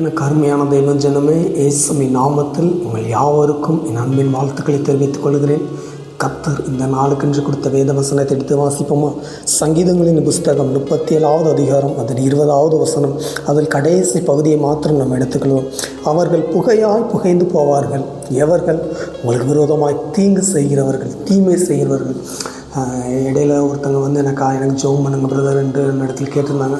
எனக்கு அருமையான தெய்வ ஜனமே இயேசுவின் நாமத்தில் உங்கள் யாவருக்கும் என் அன்பின் வாழ்த்துக்களை தெரிவித்துக் கொள்கிறேன். கத்தர் இந்த நாளுக்கென்று கொடுத்த வேத வசனத்தை எடுத்து வாசிப்போமா? சங்கீதங்களின் புஸ்தகம் முப்பத்தி ஏழாவது அதிகாரம் அதன் இருபதாவது வசனம் அதில் கடைசி பகுதியை மாத்திரம் நம்ம எடுத்துக்கொள்வோம். அவர்கள் புகையாய் புகைந்து போவார்கள். எவர்கள்? உங்களுக்கு விரோதமாய் தீங்கு செய்கிறவர்கள் தீமை செய்கிறவர்கள். இடையில் இடையில ஒருத்தங்க வந்து எனக்கு எனக்கு ஜோம் பண்ணுங்க பிரதர் என்று இடத்துல கேட்டிருந்தாங்க.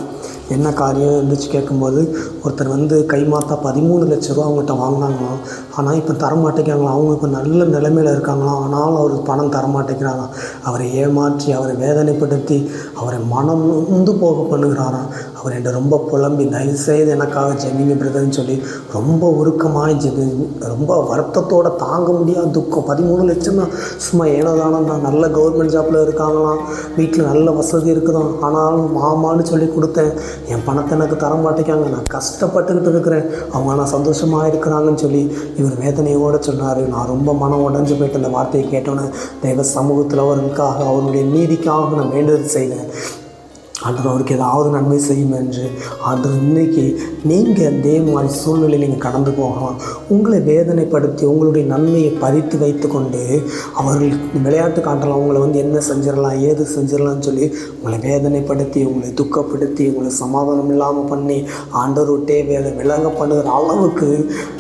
என்ன காரியம் இருந்துச்சு கேட்கும்போது ஒருத்தர் வந்து கைமாத்தா பதிமூணு லட்ச ரூபா அவங்ககிட்ட வாங்கினாங்களாம். ஆனால் இப்போ தரமாட்டேங்கிறாங்களாம் அவங்க இப்போ நல்ல நிலைமையில் இருக்காங்களாம். ஆனாலும் அவர் பணம் தரமாட்டேங்கிறாராம் அவரை ஏமாற்றி அவரை வேதனைப்படுத்தி அவரை மனம் நொந்து போக பண்ணுகிறாராம். அவர் என்கிட்ட ரொம்ப புலம்பி தயவுசெய்து எனக்காக ஜெமிங்க பிரதர்னு சொல்லி ரொம்ப உருக்கமாக ஜெபி ரொம்ப வருத்தத்தோட தாங்க முடியாத துக்கம். பதிமூணு லட்சம் தான் சும்மா ஏனோ தானோ நல்ல கவர்மெண்ட் ஜாப்பில் இருக்காங்களாம். வீட்டில் நல்ல வசதி இருக்குதாம் ஆனாலும் மாமான்னு சொல்லி கொடுத்தேன். என் பணத்தை எனக்கு தர மாட்டேங்காங்க நான் கஷ்டப்பட்டுக்கிட்டு இருக்கிறேன். அவங்க ஆனால் சந்தோஷமாக இருக்கிறாங்கன்னு சொல்லி இவர் வேதனையோடு சொன்னார். நான் ரொம்ப மனம் உடஞ்சு போயிட்டு அந்த வார்த்தையை கேட்டோன்னே தெய்வ சமூகத்தில் அவர்களுக்காக அவருடைய நீதிக்காக நான் வேண்டுதல் செய்தேன். ஆண்டவர் அவருக்கு ஏதாவது நன்மை செய்யும் என்று ஆண்டவர் இன்னைக்கு நீங்கள் அதே மாதிரி சூழ்நிலையில் நீங்கள் கடந்து போகலாம். உங்களை வேதனைப்படுத்தி உங்களுடைய நன்மையை பறித்து வைத்து கொண்டு அவர்கள் விளையாட்டு காட்டலாம். உங்களை வந்து என்ன செஞ்சிடலாம் ஏது செஞ்சிடலாம்னு சொல்லி உங்களை வேதனைப்படுத்தி உங்களை துக்கப்படுத்தி உங்களை சமாதானம் இல்லாமல் பண்ணி ஆண்டவர் விட்டே வேலை விலக பண்ணுகிற அளவுக்கு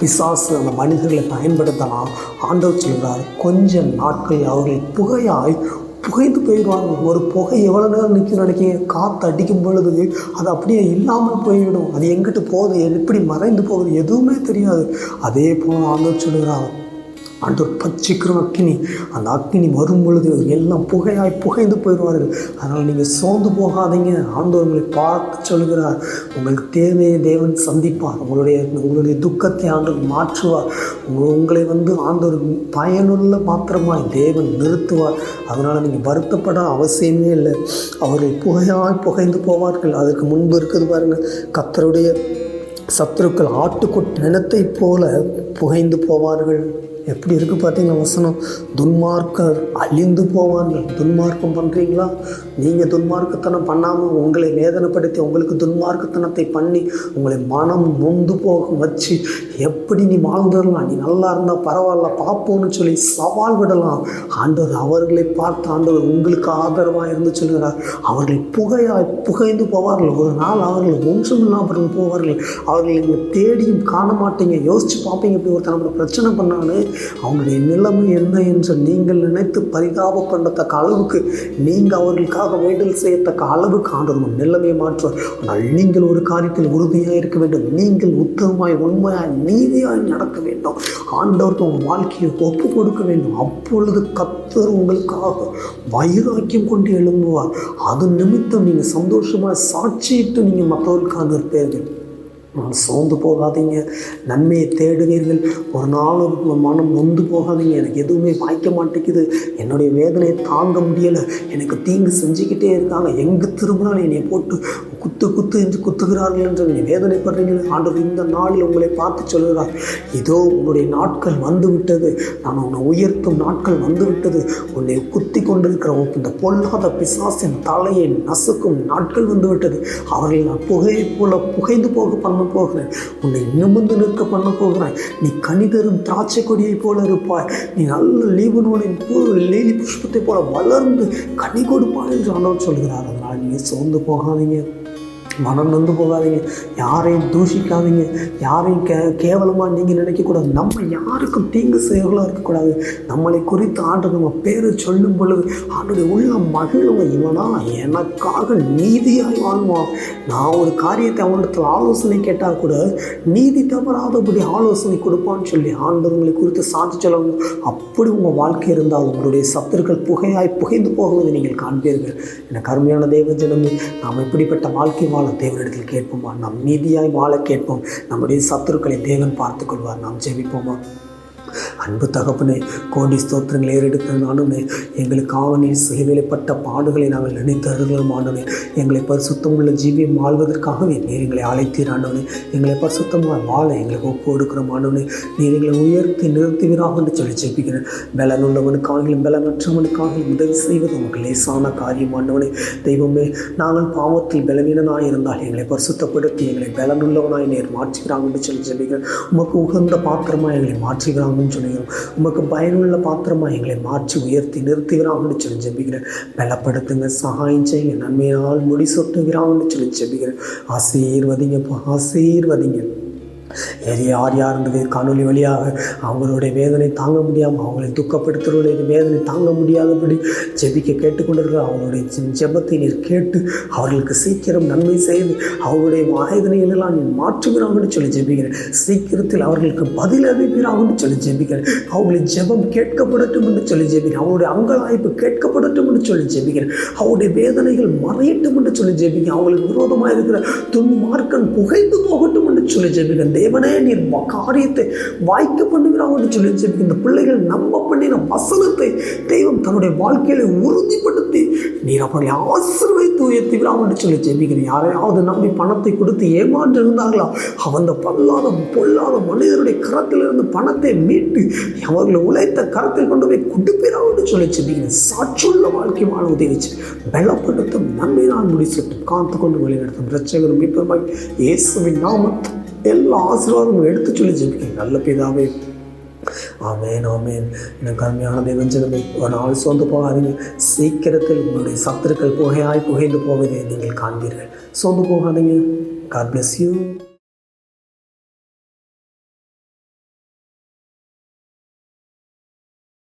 பிசாசு அந்த மனிதர்களை பயன்படுத்தலாம். ஆண்டவர் சொல்கிறார் கொஞ்சம் நாட்கள் அவர்கள் புகையாய் புகைந்து போயிடுவாங்க. ஒரு புகை எவ்வளோ நேரம் நிற்கும் நினைக்கிங்க காற்று அடிக்கும் பொழுது அது அப்படியே இல்லாமல் போய்விடும். அது எங்கிட்டு போகுது? எப்படி மறைந்து போகுது? எதுவுமே தெரியாது. அதே போல் ஆலோசனை ஆண்டவர் பச்சிக்கிறோம் அக்னி அந்த அக்கினி வரும் பொழுது எல்லாம் புகையாய் புகைந்து போயிடுவார்கள். அதனால் நீங்கள் சோர்ந்து போகாதீங்க. ஆண்டவர் உங்களை பார்த்து சொல்கிறார் உங்களுக்கு தேவையை தேவன் சந்திப்பார். உங்களுடைய உங்களுடைய துக்கத்தை ஆண்டவர் மாற்றுவார். உங்களை வந்து ஆண்டவர் பயனுள்ள மாத்திரமாய் தேவன் நிறுத்துவார். அதனால் நீங்கள் வருத்தப்பட அவசியமே இல்லை. அவர்கள் புகையாய் புகைந்து போவார்கள். அதற்கு முன்பு இருக்குது பாருங்கள். கத்தருடைய சத்துருக்கள் ஆட்டுக்குட் நினத்தை போல புகைந்து போவார்கள். எப்படி இருக்குது பார்த்தீங்களா வசனம்? துன்மார்க்கர் அழிந்து போவார்கள் துன்மார்க்கம் பண்ணுறீங்களா நீங்கள் துன்மார்க்கத்தனம் பண்ணாமல் உங்களை வேதனைப்படுத்தி உங்களுக்கு துன்மார்க்கத்தனத்தை பண்ணி உங்களை மனம் நொந்து போக வச்சு எப்படி நீ வாழ்ந்துடலாம் நீ நல்லா இருந்தால் பரவாயில்ல பார்ப்போம்னு சொல்லி சவால் விடலாம். ஆண்டவர் அவர்களை பார்த்து ஆண்டவர் உங்களுக்கு ஆதரவாக இருந்து சொல்கிறார் அவர்கள் புகையாய் புகைந்து போவார்கள். ஒரு நாள் அவர்கள் ஒன்றுமில்லாமல் போவார்கள். அவர்கள் நீங்கள் தேடியும் காண மாட்டீங்க. யோசித்து பார்ப்பீங்க. இப்படி ஒருத்தர் நம்மளை பிரச்சனை பண்ணான்னு அவங்களுடைய நிலைமை என்ன என்று நீங்கள் நினைத்து பரிதாபப்படத்தக்க அளவுக்கு நீங்கள் அவர்களுக்காக வேண்டல் செய்யத்தக்க அளவுக்கு ஆண்டவர் நிலைமையை மாற்றுவார் ஆனால் நீங்கள் ஒரு காரியத்தில் உறுதியாக இருக்க வேண்டும். நீங்கள் உத்தமமாய் உண்மையாய் நீதியாய் நடக்க வேண்டும். ஆண்டவருக்கு உங்கள் வாழ்க்கையை ஒப்பு கொடுக்க வேண்டும். அப்பொழுது கத்தர் உங்களுக்காக வைராக்கியம் கொண்டு எழும்புவார். அது நிமித்தம் நீங்கள் சந்தோஷமாக சாட்சியிட்டு நீங்கள் மற்றவர்களுக்காக இருப்பீர்கள். சோர்ந்து போகாதீங்க. நன்மையை தேடுவீர்கள். ஒரு நாள் மனம் நொந்து போகாதீங்க. எனக்கு எதுவுமே வாய்க்க மாட்டேங்குது. என்னுடைய வேதனையை தாங்க முடியலை. எனக்கு தீங்கு செஞ்சுக்கிட்டே இருக்காங்க. எங்கே திரும்பினாலும் என்னை போட்டு குத்து குத்து என்று குத்துகிறார்கள் என்று நீ வேதனைப்படுறீங்களே. ஆண்டவர் இந்த நாளில் உங்களை பார்த்து சொல்கிறார் இதோ உன்னுடைய நாட்கள் வந்து விட்டது நான் உன்னை உயர்த்தும் நாட்கள் வந்து விட்டது உன்னை குத்தி கொண்டிருக்கிற இந்த பொல்லாத பிசாசின் தலையை நசுக்கும் நாட்கள் வந்து விட்டது நான் புகையை போல புகைந்து போக பண்ண போகிறேன். உன்னை நிமிர்ந்து நிற்க பண்ண போகிறேன். நீ கனிதரும் திராட்சை கொடியை போல இருப்பாய். நீ நல்ல லீபனோனின் பூ லீலி புஷ்பத்தை போல வளர்ந்து கனி கொடுப்பாய் என்று ஆண்டவர் சொல்கிறார். அதனால் நீங்கள் சோர்ந்து போகாதீங்க. மனம் நொந்து போகாதீங்க. யாரையும் தூஷிக்காதீங்க. யாரையும் கே கேவலமாக நீங்கள் நினைக்கக்கூடாது. நம்ம யாருக்கும் தீங்கு செய்யலாம் இருக்கக்கூடாது. நம்மளை குறித்து ஆண்டு நம்ம பேரை சொல்லும் பொழுது ஆண்டுடைய உள்ள மகிழுங்க இவனா? எனக்காக நீதியாய் வாழ்வான் நான் ஒரு காரியத்தை அவனிடத்தில் ஆலோசனை கேட்டால் கூட நீதி தவறாதபடி ஆலோசனை கொடுப்பான்னு சொல்லி ஆண்டவங்களை குறித்து சாட்சி சொல்லணும் அப்படி உங்கள் வாழ்க்கை இருந்தால் உங்களுடைய சத்துருக்கள் புகையாய் புகைந்து போகுவதை நீங்கள் காண்பீர்கள். எனக்கு அருமையான தெய்வ ஜனமே நாம் இப்படிப்பட்ட வாழ்க்கை வாழ தேவனிடத்தில் கேட்போமா? நாம் நீதியாய் வாழ கேட்போம். நம்முடைய சத்துருக்களை தேவன் பார்த்துக்கொள்வார். நாம் ஜெபிப்போமா? அன்பு தகப்பனே கோடி ஸ்தோத்திரங்கள் ஏறெடுக்கிற நானுமே. எங்களுக்காக நீ பாடுகளை நாங்கள் நினைத்தருகிறோம் ஆண்டவனே எங்களை பரிசுத்தம் உள்ள ஜீவியம் வாழ்வதற்காகவே நீர் எங்களை அழைத்தீர் ஆண்டவனே எங்களை பரிசுத்தமாக வாழ எங்களுக்கு ஒப்பு கொடுக்கிறோம் ஆண்டவனே நீர் எங்களை உயர்த்தி நிறுத்துவீராக என்று சொல்லி ஜெபிக்கிறேன். பலன் உள்ளவனுக்காகவும் பலனற்றவனுக்காகவும் உதவி செய்வது உங்கள் லேசான காரியமானவனே தெய்வமே நாங்கள் பாவத்தில் பலவீனனாக இருந்தால் எங்களை பரிசுத்தப்படுத்தி எங்களை பலனுள்ளவனாய் நேர் மாற்றுகிறாங்க என்று சொல்லி ஜெபிக்கிறேன். உமக்கு உகந்த பாத்திரமாக எங்களை மாற்றுகிறாங்கன்னு சொல்லுகிறோம் உமக்கு பயனுள்ள பாத்திரமாக எங்களை மாற்றி உயர்த்தி நிறுத்துகிறாங்கன்னு சொல்லி ஜெபிக்கிறேன். பலப்படுத்துங்க சகாயம் செய்யுங்க நன்மையினால் முடி சொட்டுகிறாங்கன்னு சொல்லி ஜெபிக்கிறேன். ஆசீர்வதிங்கப்பா ஆசீர்வதிங்க. வேறு யார் யார் இந்த காணொலி வழியாக அவங்களுடைய வேதனை தாங்க முடியாமல் அவங்களை துக்கப்படுத்துகிறவர்களுடைய வேதனை தாங்க முடியாதபடி ஜெபிக்க கேட்டுக்கொண்டிருக்கிற அவங்களுடைய ஜெபத்தை நீர் கேட்டு அவர்களுக்கு சீக்கிரம் நன்மை செய்து அவருடைய வேதனைகளெல்லாம் நீ மாற்றுகிறாங்கன்னு சொல்லி ஜெபிக்கிறேன். சீக்கிரத்தில் அவர்களுக்கு பதில் அறிவிக்கிறாங்கன்னு சொல்லி ஜெபிக்கிறேன். அவங்களுடைய ஜெபம் கேட்கப்படட்டும் என்று சொல்லி ஜெபிக்கிறேன். அவங்களுடைய அங்கலாய்ப்பு கேட்கப்படட்டும் என்று சொல்லி ஜெபிக்கிறேன். அவருடைய வேதனைகள் மறையட்டும் என்று சொல்லி ஜெபிக்கிறேன். அவங்களுக்கு விரோதமாக இருக்கிற துன்மார்க்கன் புகைந்து போகட்டும் என்று சொல்லி ஜெபிக்கிறேன். தேவனே நீர் காரியத்தை வாய்க்க பண்ணுகிறாங்க என்று சொல்லி இந்த பிள்ளைகள் நம்ப பண்ணின வசனத்தை தெய்வம் தன்னுடைய வாழ்க்கையில உறுதிப்படுத்தி நீர் அவர்களை ஆசீர்வைத்து உயர்த்துகிறாங்க சொல்லி ஜெபிக்கிறேன். யாரையாவது நம்பி பணத்தை கொடுத்து ஏமாற்று இருந்தார்களா அந்த பல்லாத பொல்லாத மனிதருடைய கரத்திலிருந்து பணத்தை மீட்டு அவர்களை உழைத்த கரத்தில் கொண்டு போய் கொடுப்பீராக என்று சொல்லி ஜெபிக்கிறேன். சாட்சியுள்ள வாழ்க்கை வாழ உதவிச்சு பலப்படுத்தும் நன்மையினால் முடிசட்டும். காத்து கொண்டு வழிநடத்தும். ரட்சகரும் மீட்பருமாய் இயேசுவின் நாமத்தில் எல்லா ஆசீர்வாதமும் எடுத்து சொல்லி ஜெபிக்கிறேன் நல்ல பிதாவே. ஆமேன் ஆமேன். எனக்கு அருமையான தேவஞ்சனமே ஒரு நாள் சோர்ந்து போகாதீங்க. சீக்கிரத்தில் உங்களுடைய சத்துருக்கள் புகையாய் புகைந்து போவதை நீங்கள் காண்பீர்கள். சோர்ந்து போகாதீங்க. God bless you